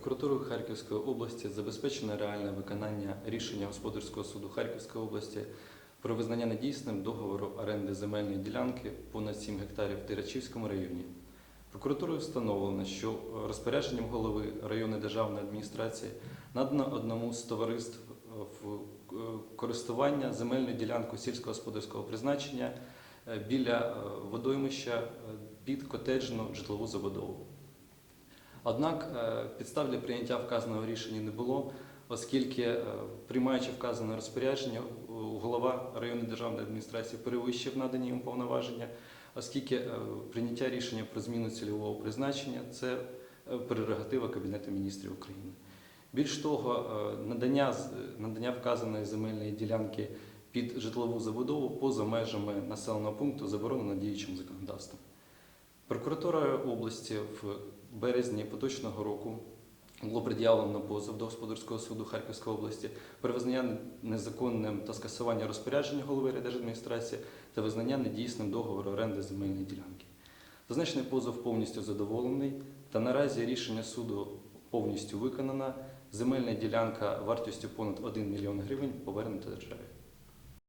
Прокуратурою Харківської області забезпечено реальне виконання рішення Господарського суду Харківської області про визнання недійсним договору оренди земельної ділянки понад 7 гектарів в Тирачівському районі. Прокуратурою встановлено, що розпорядженням голови районної державної адміністрації надано одному з товариств в е, користування земельну ділянку сільськогосподарського призначення е, біля е, водоймища е, під котеджну житлову забудову. Однак е, підстав для прийняття вказаного рішення не було, оскільки, е, приймаючи вказане розпорядження, голова районної державної адміністрації перевищив надані йому повноваження, оскільки е, прийняття рішення про зміну цільового призначення це прерогатива Кабінету міністрів України. Більш того, надання, надання вказаної земельної ділянки під житлову забудову поза межами населеного пункту заборонено діючим законодавством. Прокуратура області в березні поточного року було пред'явлено позов до господарського суду Харківської області про визнання незаконним та скасування розпорядження голови райдержадміністрації та визнання недійсним договору оренди земельної ділянки. Зазначений позов повністю задоволений, та наразі рішення суду повністю виконано. Земельна ділянка вартістю понад 1 мільйон гривень повернута державі.